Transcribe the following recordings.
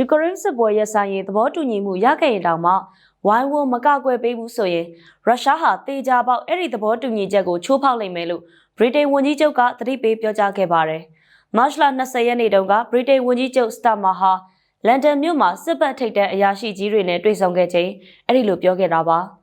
ယူကရိန်းစစ်ပွဲရဆိုင်ရေးသဘောတူညီမှုရခဲ့ရင်တောင်မှဝိုင်းဝန်းမကကွယ်ပေးဘူးဆိုရင်ရုရှားဟာတေချာပေါက်အဲ့ဒီသဘောတူညီချက်ကိုချိုးဖောက်လိမ့်မယ်လို့ဗြိတိန်ဝန်ကြီးချုပ်ကသတိပေးပြောကြားခဲ့ပါတယ်။မတ်လ20ရက်နေ့တုန်းကဗြိတိန်ဝန်ကြီးချုပ်စတာမာဟာလန်ဒန်မြို့မှာစစ်ပတ်ထိပ်တန်းအရာရှိကြီးတွေနဲ့တွေ့ဆုံခဲ့ချိန်အဲ့ဒီလိုပြောခဲ့တာပါ။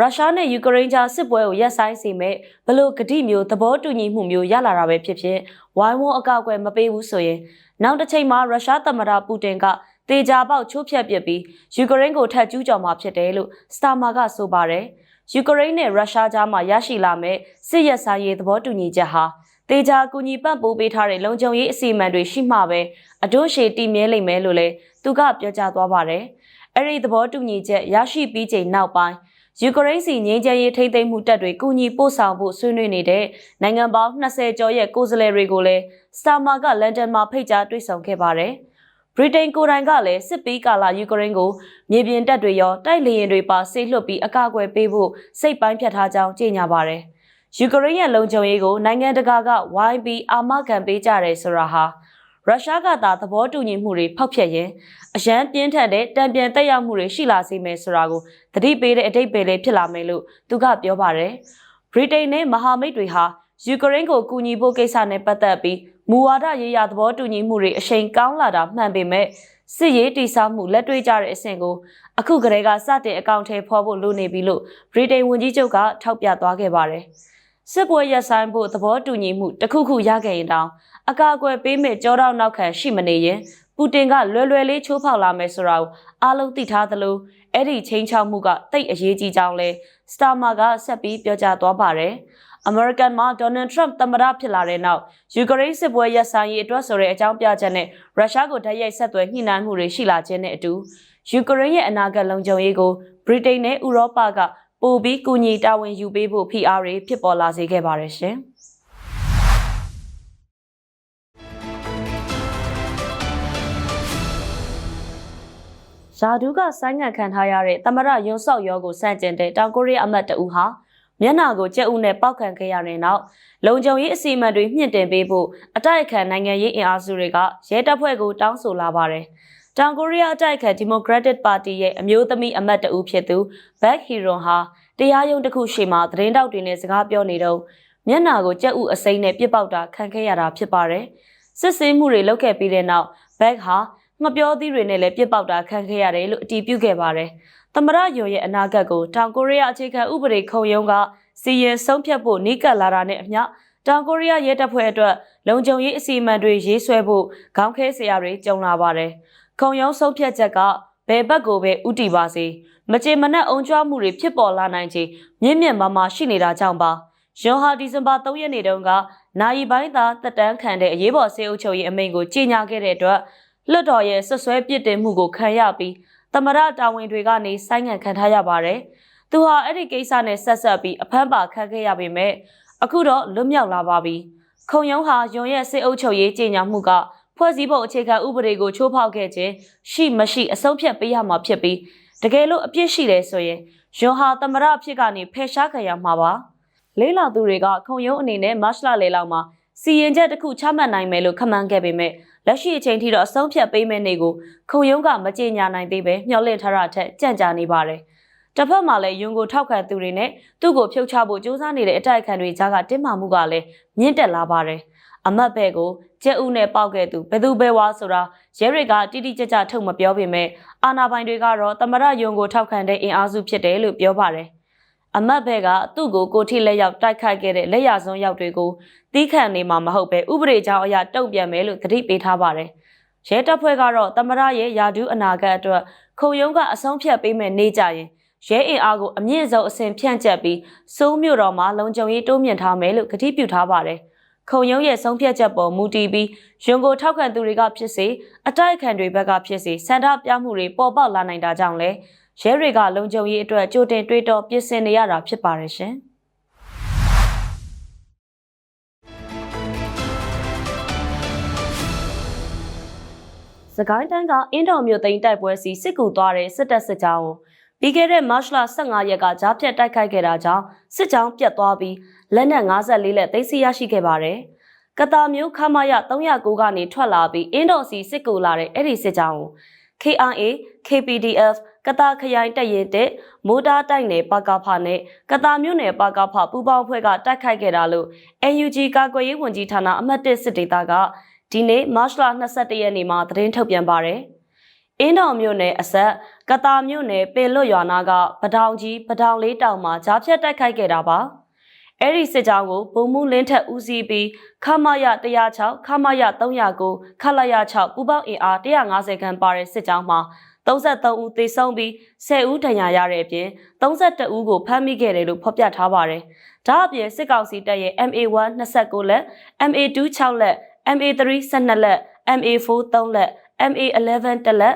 ရုရှားနဲ့ယူကရိန်းကြားစစ်ပွဲကိုရပ်ဆိုင်းစေမဲ့ဘလို့ဂတိမျိုးသဘောတူညီမှုမျိုးရလာတာပဲဖြစ်ဖြစ်ဝိုင်းဝန်းအကောက်အကွယ်မပေးဘူးဆိုရင်နောက်တစ်ချိန်မှာရုရှားသမ္မတပူတင်က တေချာပေါက်ချိုးဖျက်ပစ်ပြီးယူကရိန်းကိုထပ်ကျူးကျော်မှာဖြစ်တယ်လို့စတာမာကဆိုပါတယ်။ယူကရိန်းနဲ့ရုရှားကြားမှာရရှိလာမဲ့စစ်ရက်ဆိုင်ရေးသဘောတူညီချက်ဟာတေချာကူညီပံ့ပိုးပေးထားတဲ့လုံခြုံရေးအစီအမံတွေရှိမှပဲအတို့ရှည်တည်မြဲလိမ့်မယ်လို့လည်းသူကပြောကြားသွားပါတယ်။အဲ့ဒီသဘောတူညီချက်ရရှိပြီးချိန်နောက်ပိုင်းယူကရိန်းစီငြိမ်းချမ်းရေးထိန်းသိမ်းမှုတပ်တွေကူညီပို့ဆောင်ဖို့ဆွေးနွေးနေတဲ့နိုင်ငံပေါင်း20ကျော်ရဲ့ကိုယ်စားလှယ်တွေကိုလည်းစတာမာကလန်ဒန်မှာဖိတ်ကြားတွေ့ဆုံခဲ့ပါတယ်။ ဗြိတိန်ကိုယ်တိုင်ကလည်းစစ်ပီးကာလာယူကရိန်းကိုမြေပြင်တပ်တွေရောတိုက်လေယာဉ်တွေပါဆေးလွှတ်ပြီးအကာအကွယ်ပေးဖို့စိတ်ပိုင်းဖြတ်ထားကြောင်းကြေညာပါတယ်။ယူကရိန်းရဲ့လုံခြုံရေးကိုနိုင်ငံတကာကဝိုင်းပြီးအာမခံပေးကြတယ်ဆိုတာဟာရုရှားကသာသဘောတူညီမှုတွေဖောက်ဖျက်ရင်အရန်ပြင်းထန်တဲ့တံပြန်တက်ရောက်မှုတွေရှိလာစေမယ်ဆိုတာကိုသတိပေးတဲ့အတိတ်ပဲလေးဖြစ်လာမယ်လို့သူကပြောပါတယ်။ဗြိတိန်နဲ့မဟာမိတ်တွေဟာယူကရိန်းကိုကူညီဖို့ကိစ္စနဲ့ပတ်သက်ပြီး မူဝါဒရေးရာသဘောတူညီမှုတွေအချိန်ကောင်းလာတာမှန်ပေမဲ့စစ်ရေးတိစောက်မှုလက်တွေ့ကြတဲ့အဆင့်ကိုအခုကတည်းကစတင်အကောင့်ထဲဖော်ဖို့လိုနေပြီလို့ဗြိတိန်ဝန်ကြီးချုပ်ကထောက်ပြသွားခဲ့ပါတယ်။စစ်ပွဲရပ်ဆိုင်းဖို့သဘောတူညီမှုတစ်ခုခုရခဲ့ရင်တောင်အကာအကွယ်ပေးမဲ့ကြောတော့နောက်ခံရှိမနေရင်ပူတင်ကလွယ်လွယ်လေးချိုးဖောက်လာမယ်ဆိုတာကိုအားလုံးသိထားသလိုအဲ့ဒီချင်းချောက်မှုကတိတ်အရေးကြီးကြောင်းလဲစတာမာကဆက်ပြီးပြောကြားသွားပါတယ်။ အမေရိကန်မှာဒေါ်နယ်ထရမ့်သမ္မတဖြစ်လာတဲ့နောက်ယူကရိန်းစစ်ပွဲရပ်ဆိုင်းရေးအတွက်ဆိုတဲ့အကြောင်းပြချက်နဲ့ရုရှားကိုတိုက်ရိုက်ဆက်သွယ်ညှိနှိုင်းမှုတွေရှိလာခြင်းနဲ့အတူယူကရိန်းရဲ့အနာဂတ်လုံခြုံရေးကိုဗြိတိန်နဲ့ဥရောပကပိုပြီးကူညီတာဝန်ယူပေးဖို့ဖိအားတွေဖြစ်ပေါ်လာစေခဲ့ပါတယ်ရှင်။ယာဒူးကဆိုင်းငံ့ခံထားရတဲ့သမရယွန်ဆော့ယောကိုစန့်ကျင်တဲ့တောင်ကိုရီးယားအမတ်တဦးဟာ မျက်နှာကိုကြက်ဥနဲ့ပောက်ခံခဲ့ရတဲ့နောက်လုံခြုံရေးအစီအမံတွေမြင့်တင်ပေးဖို့အတိုက်အခံနိုင်ငံရေးအင်အားစုတွေကရဲတပ်ဖွဲ့ကိုတောင်းဆိုလာပါတယ်။တောင်ကိုရီးယားအတိုက်အခံ Democratic Party ရဲ့အမျိုးသမီးအမတ်တဦးဖြစ်သူ Baek Hee-ron ဟာတရားရုံးတစ်ခုရှေ့မှာသတင်းတောက်တွေနဲ့စကားပြောနေတော့မျက်နှာကိုကြက်ဥအစိမ်းနဲ့ပြစ်ပေါက်တာခံခဲ့ရတာဖြစ်ပါတယ်။စစ်ဆေးမှုတွေလုပ်ခဲ့ပြီးတဲ့နောက် Baek ဟာငပြောသီးတွေနဲ့လည်းပြစ်ပေါက်တာခံခဲ့ရတယ်လို့အတည်ပြုခဲ့ပါတယ်။ သမရယွန်ရဲ့အနာဂတ်ကိုတောင်ကိုရီးယားအခြေခံဥပဒေခုံရုံးကစီရင်ဆုံးဖြတ်ဖို့နှိကပ်လာတာနဲ့အမျှတောင်ကိုရီးယားရဲတပ်ဖွဲ့အတွက်လုံခြုံရေးအစီအမံတွေရေးဆွဲဖို့ခေါင်းခဲစရာတွေကြုံလာပါတယ်။ခုံရုံးဆုံးဖြတ်ချက်ကဘယ်ဘက်ကိုပဲဥတီပါစေမကြေမနက်အုံကြွမှုတွေဖြစ်ပေါ်လာနိုင်ခြေမြင့်မြင့်မားမားရှိနေတာကြောင့်ပါ။ယွန်ဟာဒီဇင်ဘာ3ရက်နေ့တုန်းကနိုင်ပိုင်းသာတက်တန်းခံတဲ့အရေးပေါ်ဆေးအုပ်ချုပ်ရေးအမိန့်ကိုကြေညာခဲ့တဲ့အတွက်လွှတ်တော်ရဲ့ဆွဆွဲပြစ်တင်မှုကိုခံရပြီး သမရတာဝန်တွေကနေဆိုင်းငံ့ခံထားရပါတယ်။သူဟာအဲ့ဒီကိစ္စနဲ့ဆက်ဆက်ပြီးအဖမ်းပါခံခဲ့ရပေမဲ့အခုတော့လွတ်မြောက်လာပါပြီ။ခုံရုံးဟာယွန်ရဲ့စစ်အုပ်ချုပ်ရေးကြေညာမှုကဖွဲ့စည်းပုံအခြေခံဥပဒေကိုချိုးဖောက်ခဲ့ခြင်းရှိမရှိအဆုံးဖြတ်ပေးရမှာဖြစ်ပြီးတကယ်လို့အပြစ်ရှိတယ်ဆိုရင်ယွန်ဟာသမရအဖြစ်ကနေဖယ်ရှားခံရမှာပါ။လေးလာသူတွေကခုံရုံးအနေနဲ့မတ်လလေလောက်မှာစီရင်ချက်တစ်ခုချမှတ်နိုင်မယ်လို့ခန့်မှန်းခဲ့ပေမဲ့ လက်ရှိအချိန်ထိတော့အဆုံးဖြတ်ပေးမယ့်နေကိုခုံရုံးကမကြေညာနိုင်သေးပဲမျှော်လင့်ထားတာထက်ကြံ့ကြာနေပါတယ်။တစ်ဖက်မှာလည်းယွန်ကိုထောက်ခံသူတွေနဲ့သူ့ကိုဖြုတ်ချဖို့ကြိုးစားနေတဲ့အတိုက်အခံတွေကြားကတင်းမာမှုကလည်းမြင့်တက်လာပါတယ်။အမတ်ဘဲကိုကျက်ဦးနဲ့ပေါက်ခဲ့သူဘယ်သူပဲဝါဆိုတာရဲတွေကတိတိကျကျထုတ်မပြောပေမဲ့အာနာပိုင်တွေကတော့တမရယုံကိုထောက်ခံတဲ့အင်အားစုဖြစ်တယ်လို့ပြောပါတယ် အမတ်ဘက်ကသူ့ကိုကိုထိလက်ရောက်တိုက်ခိုက်ခဲ့တဲ့လက်ရစွန်းရောက်တွေကိုတီးခန့်နေမှာမဟုတ်ပဲဥပဒေကြောင်းအရတုံ့ပြန်မယ်လို့သတိပေးထားပါတယ်။ရဲတပ်ဖွဲ့ကတော့တမရရဲ့ယာဒူးအနာဂတ်အတွက်ခုံရုံးကအဆုံးဖြတ်ပေးမယ်နေကြရင်ရဲအင်အားကိုအမြင့်ဆုံးအစဉ်ဖြန့်ကျက်ပြီးစိုးမြို့တော်မှာလုံခြုံရေးတိုးမြင့်ထားမယ်လို့ကတိပြုထားပါတယ်။ခုံရုံးရဲ့ဆုံးဖြတ်ချက်ပေါ်မူတည်ပြီးရွန်ကိုထောက်ခံသူတွေကဖြစ်စေအတိုက်အခံတွေဘက်ကဖြစ်စေစန္ဒပြမှုတွေပေါ်ပေါက်လာနိုင်တာကြောင့်လဲ ရဲတွေကလုံခြုံရေးအတွက်ကြိုတင်တွေးတောပြင်ဆင်နေရတာဖြစ်ပါတယ်ရှင်။စကိုင်းတန်းကအင်းတော်မြို့သိမ်းတိုက်ပွဲစီစစ်ကူသွားတဲ့စစ်တပ်စစ်ကြောင်းကိုပြီးခဲ့တဲ့မတ်လ15ရက်ကကြားဖြတ်တိုက်ခိုက်ခဲ့တာကြောင့်စစ်ကြောင်းပြတ်သွားပြီးလက်နက်54လက်သိမ်းဆည်းရရှိခဲ့ပါတယ်။ကတာမျိုးခမရ309ကနေထွက်လာပြီးအင်းတော်စီစစ်ကူလာတဲ့အဲ့ဒီစစ်ကြောင်းကို KRA KPDF ကတာခရိုင်တပ်ရင်တဲ့မိုးတားတိုက်နယ်ပကဖနဲ့ကတာမြို့နယ်ပကဖပူပေါင်းဖွဲ့ကတိုက်ခိုက်ခဲ့တာလို့ NUG ကာကွယ်ရေးဝန်ကြီးဌာနအမှတ်၁စစ်ဒေသကဒီနေ့မတ်လ22ရက်နေ့မှာသတင်းထုတ်ပြန်ပါတယ်။အင်းတော်မြို့နယ်အဆက်ကတာမြို့နယ်ပင်လွတ်ရွာနာကပဒေါင်ကြီးပဒေါင်လေးတောင်မှာကြားဖြတ်တိုက်ခိုက်ခဲ့တာပါ။ အဲ့ဒီစစ်ကြောင်းကိုဗုံမှုလင်းထက်ဦးစီးပြီးခမရ106ခမရ309ခလရ6ပူပေါင်းအင်အား150ခန်းပါတဲ့စစ်ကြောင်းမှာ33ဦးသေဆုံးပြီး10ဦးဒဏ်ရာရတဲ့အပြင်32ဦးကိုဖမ်းမိခဲ့တယ်လို့ဖော်ပြထားပါတယ်။ဒါအပြင်စစ်ကောင်စီတပ်ရဲ့ MA1 29လက် MA2 6လက် MA3 12လက် MA4 3လက် MA11 တလက်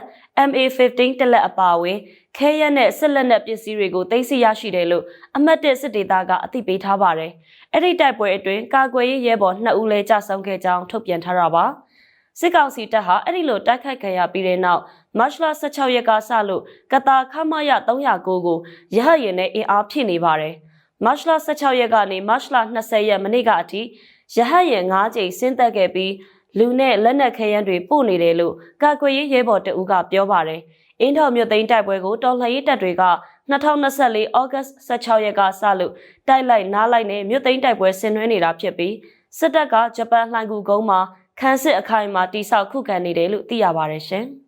MA15 တလက်အပါအဝင်ခဲရက်နဲ့စစ်လက်နက်ပစ္စည်းတွေကိုသိမ်းဆည်းရရှိတယ်လို့အမှတ်၁စစ်ဒေသကအသိပေးထားပါတယ်။အဲ့ဒီတိုက်ပွဲအတွင်းကာကွယ်ရေးရဲဘော်2ဦးလဲကြာဆုံးခဲ့ကြောင်းထုတ်ပြန်ထားတာပါ။စစ်ကောင်စီတပ်ဟာအဲ့ဒီလိုတိုက်ခိုက်ခံရပြီးတဲ့နောက်မတ်လ16ရက်ကစလို့ကတာခမရ309ကိုရဟရင်နဲ့အင်အားဖြည့်နေပါတယ်။မတ်လ16ရက်ကနေမတ်လ20ရက်မနေ့ကအထိရဟရင်9ကြိမ်ဆင်းသက်ခဲ့ပြီး လူနဲ့လက်နက်ခဲယမ်းတွေပို့နေတယ်လို့ကာကွယ်ရေးရဲဘော်တအူးကပြောပါတယ်။အင်းတော်မြို့သိမ်းတိုက်ပွဲကိုတော်လှန်ရေးတပ်တွေက2024ဩဂတ်16ရက်ကစလို့တိုက်လိုက်နားလိုက်နဲ့မြို့သိမ်းတိုက်ပွဲဆင်နွှဲနေတာဖြစ်ပြီးစစ်တပ်ကဂျပန်လှိုင်ကူကုန်းမှာခန်းစစ်အခိုင်အမာတိစောက်ခုခံနေတယ်လို့သိရပါတယ်ရှင်။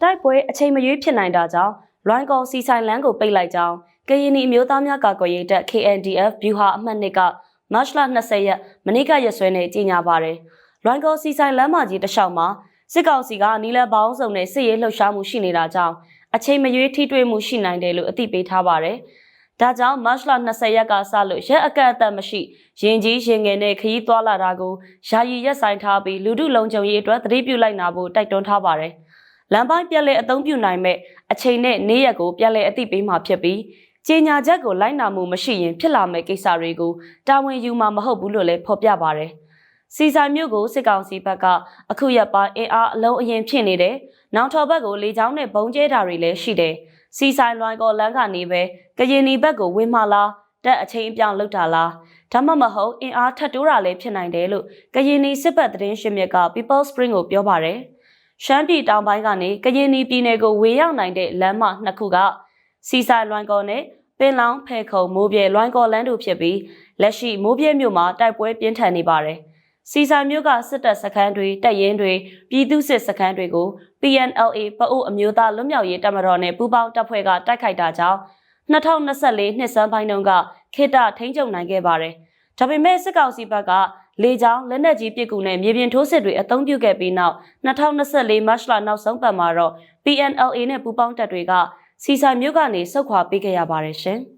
တိုက်ပွဲအချိန်မရွေးဖြစ်နိုင်တာကြောင့်လွိုင်းကော်စီဆိုင်လန်းကိုပိတ်လိုက်ကြောင်း ကရင်နီအမျိုးသားများကာကွယ်ရေးတပ် KNDF ဗျူဟာအမှတ်2ကမတ်လ20ရက်မနေ့ကရက်စွဲနဲ့ကြီးညာပါတယ်။လွိုင်းကော်စီဆိုင်လမ်းမကြီးတစ်လျှောက်မှာစစ်ကောင်စီကနီလပေါင်းစုံနဲ့စစ်ရေးလှုပ်ရှားမှုရှိနေတာကြောင့်အချိန်မရွေးထိတွေ့မှုရှိနိုင်တယ်လို့အသိပေးထားပါတယ်။ဒါကြောင့်မတ်လ20ရက်ကစလို့ရက်အကန့်အသတ်မရှိရင်ကြီးရင်ငယ်နဲ့ခရီးသွားလာတာကိုယာယီရက်ဆိုင်ထားပြီးလူထုလုံခြုံရေးအတွက်သတိပြုလိုက်နာဖို့တိုက်တွန်းထားပါတယ်။လမ်းပိုင်းပြက်လက်အသုံးပြုနိုင်မဲ့အချိန်နဲ့နေ့ရက်ကိုပြက်လက်အသိပေးမှာဖြစ်ပြီး ကြေညာချက်ကိုလိုက်နာမှုမရှိရင်ဖြစ်လာမယ့်ကိစ္စတွေကိုတာဝန်ယူမှာမဟုတ်ဘူးလို့လည်းဖော်ပြပါတယ်။စီဆိုင်မြို့ကိုစစ်ကောင်စီဘက်ကအခုရက်ပိုင်းအင်အားအလုံးအရင်ဖြစ်နေတယ်။နောက်ထော်ဘက်ကိုလေကြောင်းနဲ့ဘုံကျဲတာတွေလည်းရှိတယ်။စီဆိုင်လွိုင်းကောလန်းကနေပဲကရင်နီဘက်ကိုဝင်မှလားတက်အချိန်အပြောင်းလောက်တာလားဒါမှမဟုတ်အင်အားထပ်တိုးတာလည်းဖြစ်နိုင်တယ်လို့ကရင်နီစစ်ဘက်သတင်းရှင်မြစ်က People Spring ကိုပြောပါတယ်။ရှမ်းပြည်တောင်ပိုင်းကနေကရင်နီပြည်နယ်ကိုဝေရောက်နိုင်တဲ့လမ်းမနှစ်ခုက စီဆိုင်လွိုင်းကောနဲ့ပင်လောင်းဖဲခုံမိုးပြဲလွိုင်းကောလန်းတို့ဖြစ်ပြီးလက်ရှိမိုးပြဲမြို့မှာတိုက်ပွဲပြင်းထန်နေပါတယ်။စီဆိုင်မြို့ကစစ်တပ်စခန်းတွေတပ်ရင်းတွေပြည်သူစစ်စခန်းတွေကို PNLA ပအိုးအမျိုးသားလွတ်မြောက်ရေးတပ်မတော်နဲ့ပူးပေါင်းတပ်ဖွဲ့ကတိုက်ခိုက်တာကြောင့်2024နှစ်စမ်းပိုင်းတုန်းကခေတ္တထိန်းချုပ်နိုင်ခဲ့ပါတယ်။ဒါပေမဲ့စစ်ကောင်စီဘက်ကလေကြောင်းလက်နက်ကြီးပစ်ကူနဲ့မြေပြင်ထိုးစစ်တွေအသုံးပြုခဲ့ပြီးနောက်2024မတ်လနောက်ဆုံးပတ်မှာတော့ PNLA နဲ့ပူးပေါင်းတပ်တွေက စီဆိုင်မြို့ကနေဆုတ်ခွာပေးခဲ့ရပါတယ်ရှင်။